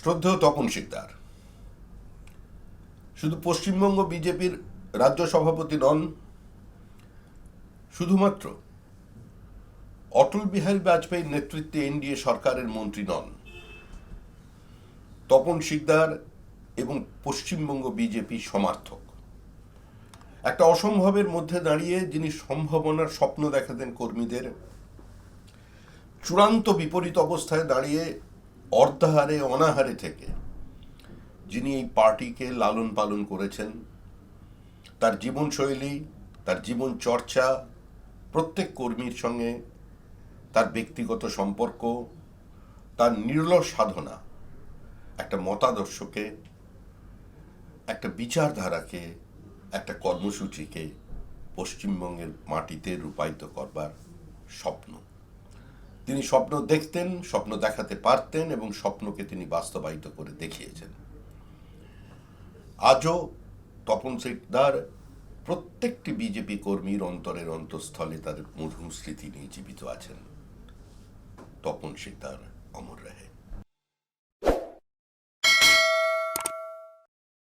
শ্রদ্ধেয় তপন শিকদার। শুধু পশ্চিমবঙ্গ বিজেপির রাজ্য সভাপতি নন, শুধুমাত্র অটল বিহারী বাজপেয়ীর নেতৃত্বে এনডিএ সরকারের মন্ত্রী নন, তপন শিকদার এবং পশ্চিমবঙ্গ বিজেপি সমার্থক। একটা অসম্ভবের মধ্যে দাঁড়িয়ে যিনি সম্ভাবনার স্বপ্ন দেখাতেন কর্মীদের, চূড়ান্ত বিপরীত অবস্থায় দাঁড়িয়ে অর্ধাহারে, অনাহারে থেকে যিনি এই পার্টিকে লালন পালন করেছেন, তার জীবনশৈলী, তার জীবন চর্চা প্রত্যেক কর্মীর সঙ্গে, তার ব্যক্তিগত সম্পর্ক, তার নির্লস সাধনা, একটা মতাদর্শকে, একটা বিচারধারাকে, একটা কর্মসূচিকে পশ্চিমবঙ্গের মাটিতে রূপায়িত করবার স্বপ্ন। তিনি স্বপ্ন দেখতেন, স্বপ্ন দেখাতে পারতেন এবং স্বপ্নকে তিনি বাস্তবায়িত করে দেখিয়েছেন। আজও তপন সিকদার প্রত্যেকটি বিজেপি কর্মীর অন্তরের অন্তঃস্থলে তাদের মধুর স্মৃতি নিয়ে জীবিত আছেন তপন সিকদার